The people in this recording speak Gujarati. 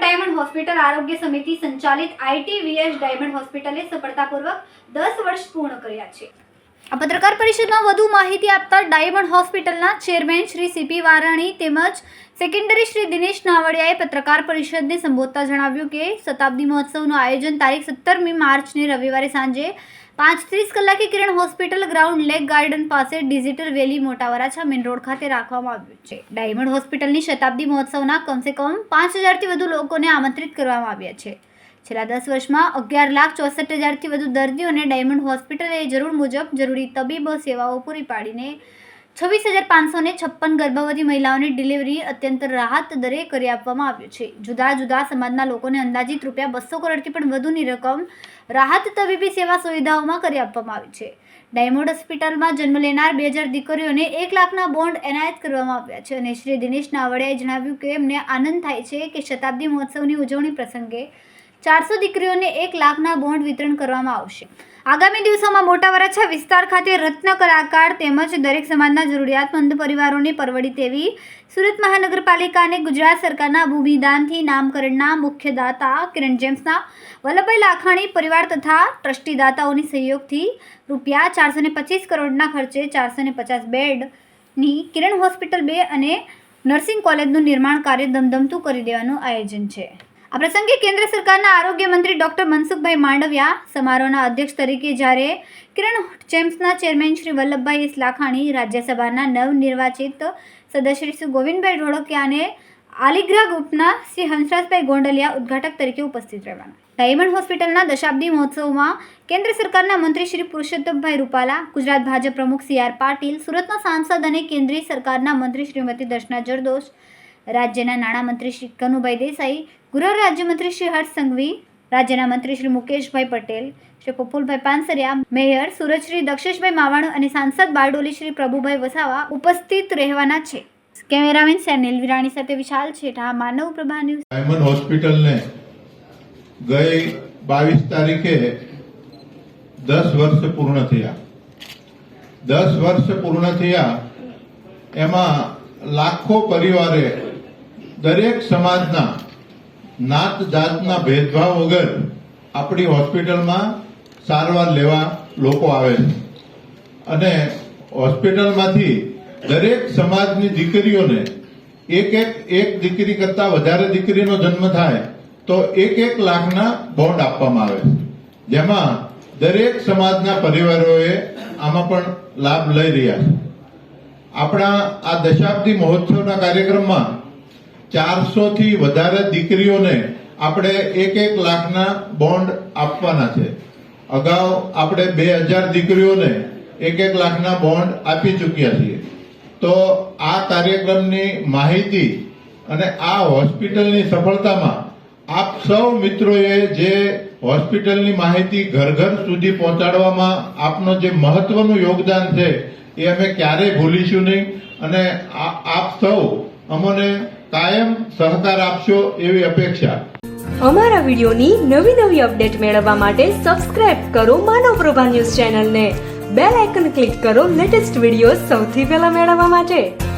હોસ્પિટલ આરોગ્ય સમિતિ સંચાલિત આઈટીવીએસ ડાયમંડ હોસ્પિટલે સફળતાપૂર્વક દસ વર્ષ પૂર્ણ કર્યા છે. આ પત્રકાર પરિષદમાં વધુ માહિતી આપતા ડાયમંડ હોસ્પિટલના ચેરમેન શ્રી સીપી વારાણી તેમજ સેકન્ડરી શ્રી દિનેશ નાવડિયાએ પત્રકાર પરિષદને સંબોધતા જણાવ્યું કે શતાબ્દી મહોત્સવનું આયોજન તારીખ સત્તરમી માર્ચને રવિવારે સાંજે પાંચ ત્રીસ કલાકે Kiran hospital ground lake garden પાસે digital valley Mota Varachha main road ખાતે રાખવામાં આવ્યું છે. ડાયમંડ હોસ્પિટલની શતાબ્દી મહોત્સવના કમસે કમ પાંચ હજારથી વધુ લોકોને આમંત્રિત કરવામાં આવ્યા છે. છેલ્લા દસ વર્ષમાં અગિયાર લાખ ચોસઠ હજારથી વધુ દર્દીઓને ડાયમંડ હોસ્પિટલે જરૂર મુજબ જરૂરી તબીબો સેવાઓ પૂરી પાડીને છવ્વીસ હજાર પાંચસો ને છપ્પન ગર્ભવતી મહિલાઓની ડિલિવરી અત્યંત રાહત દરે કરી આપવામાં આવ્યું છે. જુદા જુદા સમાજના લોકોને અંદાજિત રૂપિયા બસો કરોડથી પણ વધુની રકમ રાહત તબીબી સેવા સુવિધાઓમાં કરી આપવામાં આવી છે. ડાયમંડ હોસ્પિટલમાં જન્મ લેનાર બે હજાર દીકરીઓને એક લાખના બોન્ડ એનાયત કરવામાં આવ્યા છે અને શ્રી દિનેશ નાવડિયાએ જણાવ્યું કે એમને આનંદ થાય છે કે શતાબ્દી મહોત્સવની ઉજવણી પ્રસંગે ચારસો દીકરીઓને એક લાખના બોન્ડ વિતરણ કરવામાં આવશે. આગામી દિવસોમાં મોટા વરાછા વિસ્તાર ખાતે રત્ન કલાકાર તેમજ દરેક સમાજના જરૂરિયાતમંદ પરિવારોને પરવડી તેવી સુરત મહાનગરપાલિકા અને ગુજરાત સરકારના ભૂમિદાનથી નામકરણના મુખ્ય દાતા કિરણ જેમ્સના, વલ્લભભાઈ લાખાણી પરિવાર તથા ટ્રસ્ટી દાતાઓની સહયોગથી રૂપિયા ચારસો પચીસ કરોડના ખર્ચે ચારસો પચાસ બેડની કિરણ હોસ્પિટલ બે અને નર્સિંગ કોલેજનું નિર્માણ કાર્ય ધમધમતું કરી દેવાનું આયોજન છે. આ પ્રસંગે કેન્દ્ર સરકારના આરોગ્ય મંત્રી ડોક્ટર મનસુખભાઈ માંડવિયા સમારોહના અધ્યક્ષ તરીકે જ્યારે કિરણ ચેમ્સના ચેરમેન શ્રી વલ્લભભાઈ એસ લાખાણી રાજ્યસભાના નવનિર્વાચિત સદસ્ય શ્રી ગોવિંદભાઈ ઢોળકિયા અને આલિગ્રા ગ્રુપના શ્રી હંસરાજભાઈ ગોંડલિયા ઉદ્ઘાટક તરીકે ઉપસ્થિત રહેવાના. ડાયમંડ હોસ્પિટલના દશાબ્દી મહોત્સવમાં કેન્દ્ર સરકારના મંત્રી શ્રી પુરુષોત્તમભાઈ રૂપાલા, ગુજરાત ભાજપ પ્રમુખ સી આર પાટીલ, સુરતના સાંસદ અને કેન્દ્રીય સરકારના મંત્રી શ્રીમતી દર્શના જરદોશ રાજ્યના નાણામંત્રી શ્રી કનુભાઈ દેસાઈ, ગૃહ રાજ્યમંત્રી શ્રી હર્ષ સંઘવી, રાજ્યના મંત્રી શ્રી મુકેશભાઈ પટેલ, શ્રી પ્રફુલભાઈ પાનસરિયા, મેયર સુરજશ્રી દક્ષેશભાઈ માવાણું અને સાંસદ બારડોલી શ્રી પ્રભુભાઈ વસાવા ઉપસ્થિત રહેવાના છે. કેમેરામેન સેનિલ વિરાણી સાથે વિશાલ છેઠા, માનવ પ્રભા ન્યૂઝ. ડાયમંડ હોસ્પિટલને ગઈ બાવીસ તારીખે દસ વર્ષ પૂર્ણ થયા. દસ વર્ષ પૂર્ણ થયા, એમાં લાખો પરિવારે દરેક સમાજના નાત જાતના ભેદભાવ વગર આપણી હોસ્પિટલમાં સારવાર લેવા લોકો આવે છે. અને હોસ્પિટલમાંથી દરેક સમાજની દીકરીઓને એક એક એક દીકરી કરતા વધારે દીકરીનો જન્મ થાય તો એક એક લાખના બોન્ડ આપવામાં આવે છે. જેમાં દરેક સમાજના પરિવારોએ આમાં પણ લાભ લઈ રહ્યા છે. આપણા આ દશાબ્દી મહોત્સવના કાર્યક્રમમાં ચારસો થી વધારે દીકરીઓને આપણે એક એક લાખના બોન્ડ આપવાના છે. અગાઉ આપણે બે હજાર દીકરીઓને એક એક લાખના બોન્ડ આપી ચૂક્યા છીએ. તો આ કાર્યક્રમની માહિતી અને આ હોસ્પિટલની સફળતામાં આપ સૌ મિત્રોએ જે હોસ્પિટલની માહિતી ઘર ઘર સુધી પહોંચાડવામાં આપનો જે મહત્વનું યોગદાન છે એ અમે ક્યારેય ભૂલીશું નહીં. અને આપ સૌ અમને કાયમ સહકાર આપશો એવી અપેક્ષા. અમારા વિડિયોની નવી નવી અપડેટ મેળવવા માટે સબસ્ક્રાઇબ કરો માનવ પ્રભા ન્યૂઝ ચેનલને. બેલ આઇકન ક્લિક કરો લેટેસ્ટ વીડિયો સૌથી પહેલા મેળવવા માટે.